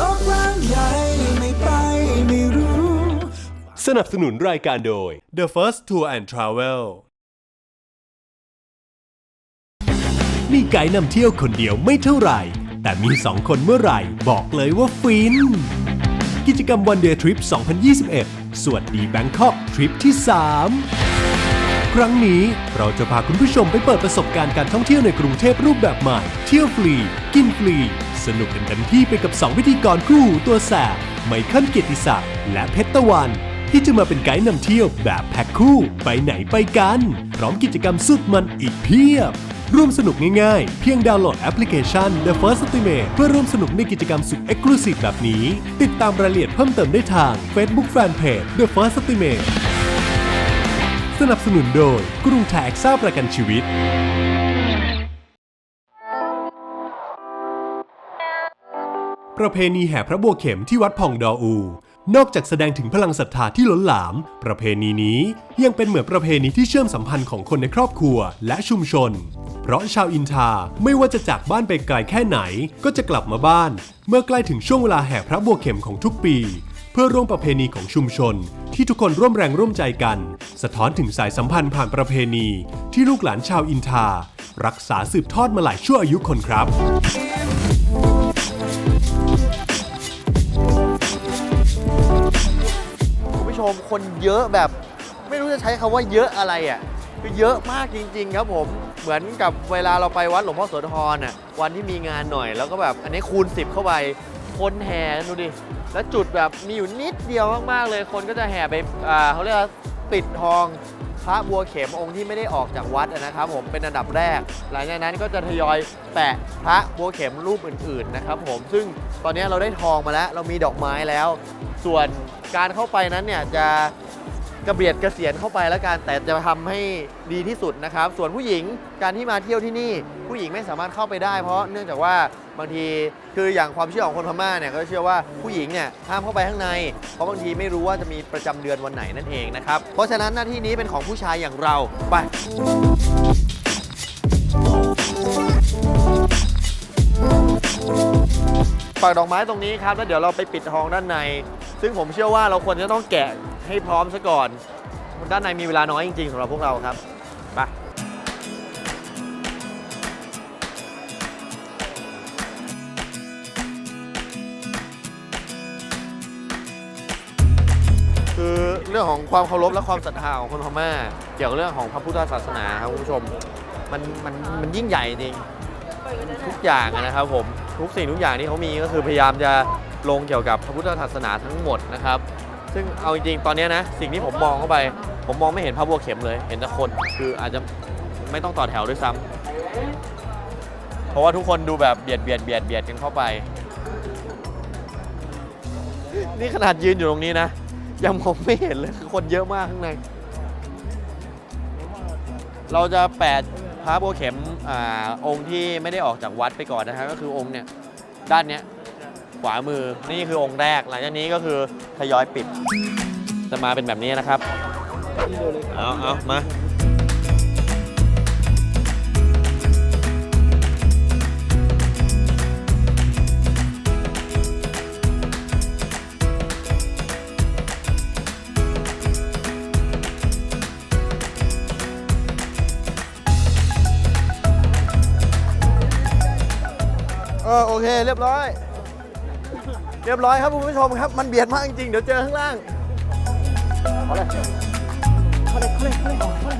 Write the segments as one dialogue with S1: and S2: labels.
S1: โลกกว้างใหญ่ไม่ไปไม่รู้
S2: สนับสนุนรายการโดย The First Tour and Travel มีไกด์นำเที่ยวคนเดียวไม่เท่าไหร่ แต่มีสองคนเมื่อไหร่ บอกเลยว่าฟิน กิจกรรมวันเดย์ทริป2021 สวัสดีแบงคอกทริปที่ 3 ครั้งนี้เราจะพาคุณผู้ชมไปเปิดประสบการณ์การท่องเที่ยวในกรุงเทพรูปแบบใหม่ เที่ยวฟรี กินฟรี สนุกกันเต็มที่ไปกับ2พิธีกรคู่ตัวแสบไมเคิลเกียรติศักดิ์และเพชรตะวัน ที่จะมาเป็นไกด์นำเที่ยวแบบแพ็คคู่ ไปไหนไปกัน พร้อมกิจกรรมสุดมันอีกเพียบ ร่วมสนุกง่ายๆ เพียงดาวน์โหลดแอปพลิเคชัน The First Estimate เพื่อร่วมสนุกในกิจกรรมสุด Exclusive แบบนี้ ติดตามรายละเอียดเพิ่มเติมได้ทาง Facebook Fanpage The First Estimate สนับสนุนโดยกรุงไทยแอคซ่าประกันชีวิต ประเพณีแห่พระบัวเข็มที่วัดพองดออู นอกจากแสดงถึงพลังศรัทธาที่ล้นหลาม ประเพณีนี้ยังเป็นเหมือนประเพณีที่เชื่อมสัมพันธ์ของคนในครอบครัวและชุมชน เพราะชาวอินทาไม่ว่าจะจากบ้านไปไกลแค่ไหน ก็จะกลับมาบ้าน เมื่อใกล้ถึงช่วงเวลาแห่พระบัวเข็มของทุกปี เพื่อร่วมประเพณีของชุมชน ที่ทุกคนร่วมแรงร่วมใจกัน สะท้อนถึงสายสัมพันธ์ผ่านประเพณี ที่ลูกหลานชาวอินทา รักษาสืบทอดมาหลายชั่วอายุคนครับ
S3: คนเยอะแบบ ไม่รู้จะใช้คำว่าเยอะอะไรอะคือเยอะมากจริง ๆ ครับผมเหมือนกับเวลาเราไปวัดหลวงพ่อโสธรอะวันที่มีงานหน่อยแล้วก็แบบอันนี้คูณ 10 เข้าไปคนแห่ดูดิแล้วจุดแบบมีอยู่นิดเดียวมากๆเลย คนก็จะแห่ไปอ่าเขาเรียกว่าปิดทองพระบัวเข็มองค์ที่ไม่ได้ออกจากวัดนะครับ ผมเป็นอันดับแรก หลังจากนั้นก็จะทยอยแปะพระบัวเข็มรูปอื่นๆนะครับผมซึ่งตอนนี้เราได้ทองมาแล้ว เรามีดอกไม้แล้ว ส่วน การเข้าไปนั้นเนี่ยจะกระเบียดกระเสียนเข้าไปแล้วกันแต่จะทำให้ดีที่สุดนะครับ ส่วนผู้หญิงการที่มาเที่ยวที่นี่ ผู้หญิงไม่สามารถเข้าไปได้ เพราะเนื่องจากว่าบางทีคืออย่างความเชื่อของคนพม่าเนี่ยก็เชื่อว่าผู้หญิงเนี่ยห้ามเข้าไปข้างใน เพราะบางทีไม่รู้ว่าจะมีประจำเดือนวันไหนนั่นเองนะครับเพราะฉะนั้นหน้าที่นี้เป็นของผู้ชายอย่างเราไปฝากดอกไม้ตรงนี้ครับแล้วเดี๋ยวเราไปปิดทองด้านใน ซึ่งผมเชื่อว่าเราควรจะต้องแกะให้พร้อมซะก่อน ด้านในมีเวลาน้อยจริงๆสำหรับพวกเราครับไปคือเรื่องของความเคารพและความศรัทธาของคนพม่าเกี่ยวกับเรื่องของพระพุทธศาสนาครับคุณผู้ชมมันมันมันยิ่งใหญ่จริงทุกอย่างนะครับผมทุกสิ่งทุกอย่างที่เขามีก็คือพยายามจะ ลงเกี่ยวกับพระพุทธศาสนาทั้งหมดนะครับ ซึ่งเอาจริงๆ ตอนนี้นะ สิ่งที่ผมมองเข้าไป ผมมองไม่เห็นพระบัวเข็มเลย เห็นแต่คน คืออาจจะไม่ต้องต่อแถวด้วยซ้ำเพราะว่าทุกคนดูแบบเบียดเบียดเบียดเบียดกันเข้าไป นี่ขนาดยืนอยู่ตรงนี้นะ ยังมองไม่เห็นเลย คือคนเยอะมากข้างใน เราจะแปดพระบัวเข็มอองค์ที่ไม่ได้ออกจากวัดไปก่อนนะครับ ก็คือองค์เนี่ย ด้านเนี้ย ขวามือนี่คือองค์แรก หลังจากนี้ก็คือทยอยปิด จะมาเป็นแบบนี้นะครับเอาเอามาเออโอเค เรียบร้อย เรียบร้อยครับคุณผู้ชมครับ มันเบียดมากจริงๆ เดี๋ยวเจอข้างล่างเอาเลยเอาเลยเอาเลยเอาเลยเอาเลย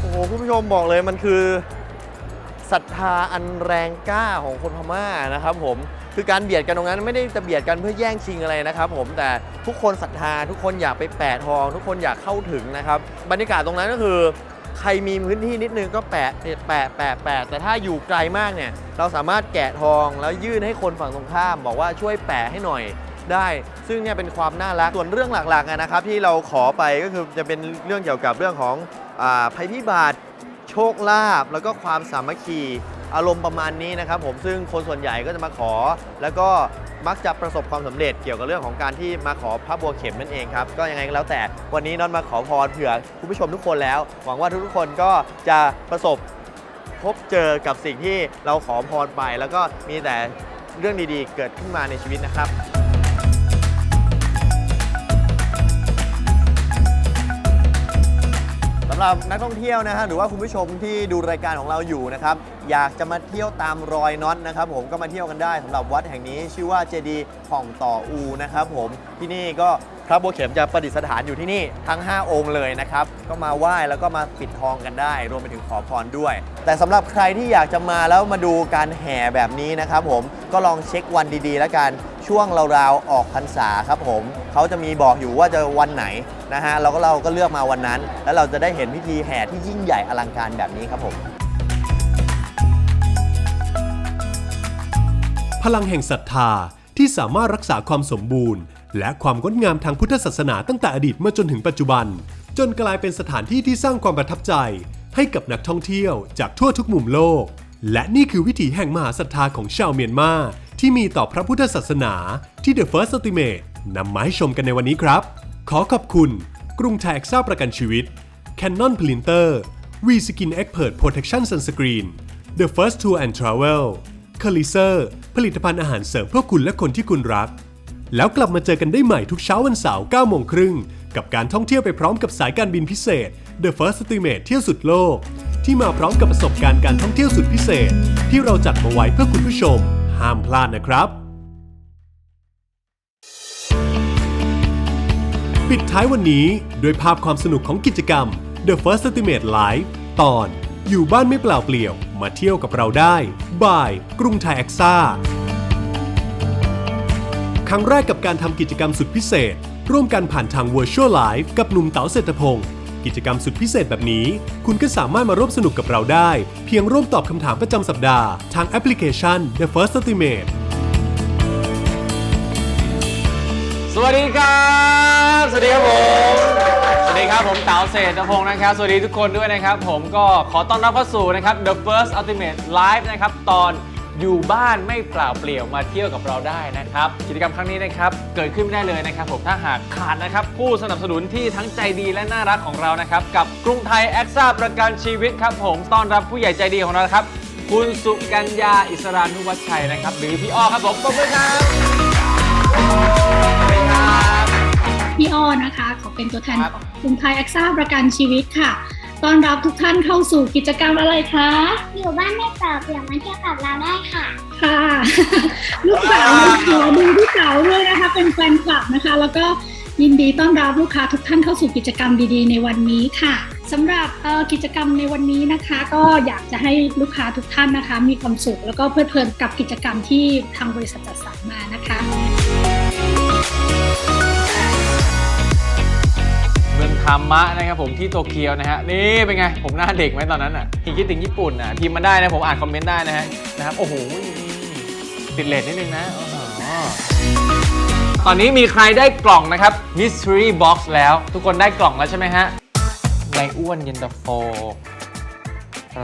S3: โอ้โหคุณผู้ชมบอกเลยมันคือศรัทธาอันแรงกล้าของคนพม่านะครับผมคือการเบียดกันตรงนั้นไม่ได้จะเบียดกันเพื่อแย่งชิงอะไรนะครับผมแต่ทุกคนศรัทธาทุกคนอยากไปแปะทอง ทุกคนอยากเข้าถึงนะครับบรรยากาศตรงนั้นก็คือ ใครมีพื้นที่นิดนึงก็แปะแปะแปะแปะแต่ถ้าอยู่ไกลมากเนี่ย เราสามารถแกะทองแล้วยื่นให้คนฝั่งตรงข้าม บอกว่าช่วยแปะให้หน่อยได้ ซึ่งเนี่ยเป็นความน่ารัก ส่วนเรื่องหลักๆนะครับ ที่เราขอไปก็คือจะเป็นเรื่องเกี่ยวกับเรื่องของอภัยพิบัติโชคลาภแล้วก็ความสามัคคี อารมณ์ประมาณนี้นะครับผมซึ่งคนส่วนใหญ่ก็จะมาขอ แล้วก็มักจะประสบความสำเร็จเกี่ยวกับเรื่องของการที่มาขอพระบัวเข็มนั่นเองครับก็ยังไงก็แล้วแต่วันนี้นอนมาขอพรเผื่อคุณผู้ชมทุกคนแล้ว หวังว่าทุกๆคนก็จะประสบพบเจอกับสิ่งที่เราขอพรไป แล้วก็มีแต่เรื่องดีๆ เกิดขึ้นมาในชีวิตนะครับ หรับนักท่องเที่ยวนะฮะหรือว่าคุณผู้ชมที่ดูรายการของเราอยู่นะครับอยากจะมาเที่ยวตามรอยน็อตนะครับผมก็มาเที่ยวกันได้สำหรับวัดแห่งนี้ชื่อว่าเจดีย์ผ่องต่ออูนะครับผมที่นี่ก็พระบัวเข็มจะประดิษฐานอยู่ที่นี่ทั้ง 5 องค์เลยนะครับก็มาไหว้แล้วก็มาปิดทองกันได้ รวมไปถึงขอพรด้วย แต่สำหรับใครที่อยากจะมาแล้วมาดูการแห่แบบนี้นะครับผมก็ลองเช็ควันดีๆ แล้วกัน ช่วงราวๆออกพรรษาครับผมเขาจะมีบอกอยู่ว่าจะวันไหนนะฮะเราก็เราก็เลือกมาวันนั้น แล้วเราจะได้เห็นพิธีแห่ที่ยิ่งใหญ่อลังการแบบนี้ครับผม
S2: พลังแห่งศรัทธาที่สามารถรักษาความสมบูรณ์ และความงดงามทางพุทธศาสนาตั้งแต่อดีตมาจนถึงปัจจุบัน จนกลายเป็นสถานที่ที่สร้างความประทับใจ ให้กับนักท่องเที่ยวจากทั่วทุกมุมโลก และนี่คือวิถีแห่งมหาศรัทธาของชาวเมียนมาที่มีต่อพระพุทธศาสนาที่ The First Ultimate นำมาให้ชมกันในวันนี้ครับ ขอขอบคุณ กรุงไทยเอกซ่าประกันชีวิต Canon Printer V Skin Expert Protection Sunscreen The First Tour and Travel ค l ลิเซอร์ผลิตภัณฑ์อาหารเสริมเพื่อคุณและคนที่คุณรัก แล้วกลับมาเจอกันได้ใหม่ทุกเช้าวันเสาร์9โมงครึ่งกับการท่องเที่ยวไปพร้อมกับสายการบินพิเศษ The First Estimate เที่ยวสุดโลก ที่มาพร้อมกับประสบการณ์การท่องเที่ยวสุดพิเศษ ที่เราจัดมาไว้เพื่อคุณผู้ชม ห้ามพลาดนะครับ ปิดท้ายวันนี้ด้วยภาพความสนุกของกิจกรรม The First Estimate Live ตอนอยู่บ้านไม่เปล่าเปลี่ยว มาเที่ยวกับเราได้บาย กรุงไทยแอคซ่าครั้งแรกกับการทำกิจกรรมสุดพิเศษ ร่วมกันผ่านทาง Virtual Live กับหนุ่มเต๋าเศรษฐพงศ์ กิจกรรมสุดพิเศษแบบนี้ คุณก็สามารถมาร่วมสนุกกับเราได้ เพียงร่วมตอบคำถามประจำสัปดาห์ ทางแอปพลิเคชัน The First Estimate
S4: สวัสดีครับ สวัสดีครับผม สวัสดีครับผมเต๋าเศรษฐพงศ์นะครับ สวัสดีทุกคนด้วยนะครับ ผมก็ขอต้อนรับเข้าสู่นะครับ The First Ultimate Live นะครับตอน อยู่บ้านไม่เปล่าเปลี่ยวมาเที่ยวกับเราได้นะครับ กิจกรรมครั้งนี้นะครับเกิดขึ้นไม่ได้เลยนะครับผมถ้าหากขาดนะครับผู้สนับสนุนที่ทั้งใจดีและน่ารักของเรานะครับกับกรุงไทยแอคซ่าประกันชีวิตครับผมต้อนรับผู้ใหญ่ใจดีของเรานะครับคุณสุกัญญาอิสรานุวัชชัยนะครับ หรือพี่อ้อครับผมปรบมือครับสวัสดีครับ
S5: พี่อ้อนะคะขอเป็นตัวแทน
S4: ครับ
S5: ของกรุงไทยแอคซ่าประกันชีวิตค่ะ ต้อนรับทุกท่านเข้าสู่กิจกรรมอะไรคะ
S6: อยู่บ้านไม่เปล่าเปลี่ยวมาเที่ยวกับเราได้ค่ะ
S5: ค่ะ ลูกสาวขอดูลูกสาวด้วยนะคะ เป็นแฟนคลับนะคะ แล้วก็ยินดีต้อนรับลูกค้าทุกท่านเข้าสู่กิจกรรมดีๆ ในวันนี้ค่ะสำหรับเอ่อกิจกรรมในวันนี้นะคะ ก็อยากจะให้ลูกค้าทุกท่านนะคะ มีความสุขแล้วก็เพลิดเพลินกับกิจกรรมที่ทางบริษัทจัดสรรมานะคะ
S4: ธรรมะนะครับผมที่โตเกียวนะฮะนี่เป็นไง ผมหน้าเด็กไหมตอนนั้นอะคิดถึงญี่ปุ่นอะทีมมาได้นะผมอ่านคอมเมนต์ได้นะฮะนะครับโอ้โหติดเลทนิดนึงนะตอนนี้มีใครได้กล่องนะครับ Mystery Box แล้ว ทุกคนได้กล่องแล้วใช่ไหมฮะในอ้วนเย็นตาโฟ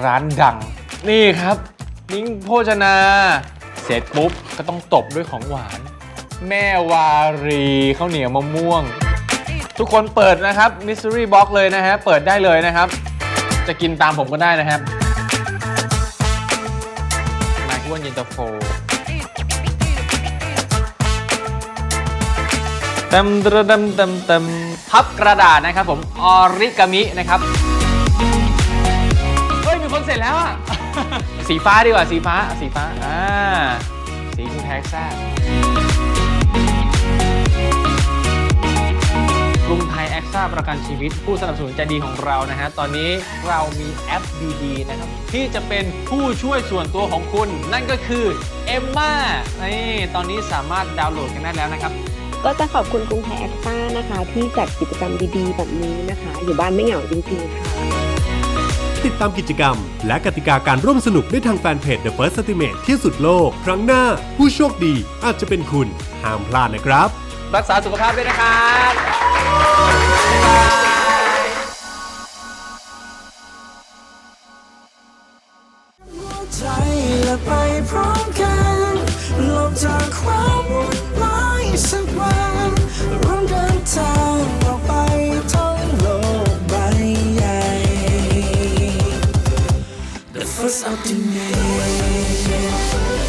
S4: ร้านดัง นี่ครับ นิ้งโภชนา เสร็จปุ๊บ ก็ต้องตบด้วยของหวาน แม่วารีข้าวเหนียวมะม่วง ทุกคนเปิดนะครับ Mystery Box เลยนะฮะ เปิดได้เลยนะครับ จะกินตามผมก็ได้นะครับนายอ้วนเย็นตาโฟเต็มเต็มเต็มเต็มพับกระดาษนะครับผม ออริกามินะครับ เฮ้ย มีคนเสร็จแล้วอะสีฟ้าดีกว่า สีฟ้า สีฟ้า อ่า สีคุณแท็กซ่า รุงไทยแอคซ่าประกันชีวิต ผู้สนับสนุนใจดีของเรานะฮะ ตอนนี้เรามีแอปดีๆนะครับ ที่จะเป็นผู้ช่วยส่วนตัวของคุณ นั่นก็คือเอมมานี่ตอนนี้สามารถดาวน์โหลดกันได้แล้วนะครับ
S7: ก็จะขอบคุณกรุงไทยแอคซ่านะคะ ที่จัดกิจกรรมดีๆ แบบนี้นะคะ อยู่บ้านไม่เหงาจริงๆค่ะ
S2: ติดตามกิจกรรม และกติกาการร่วมสนุกได้ทางแฟนเพจ The First Estimate ที่สุดโลก ครั้งหน้า ผู้โชคดีอาจจะเป็นคุณห้ามพลาดนะครับ
S4: รักษาสุขภาพด้วยนะครับบ๊ายบาย
S1: ใจและไปพร้อมกันหลบจากความวุ่นวายสักวันร่วมเดินทางออกไปท่องโลกใบใหญ่ the first of the night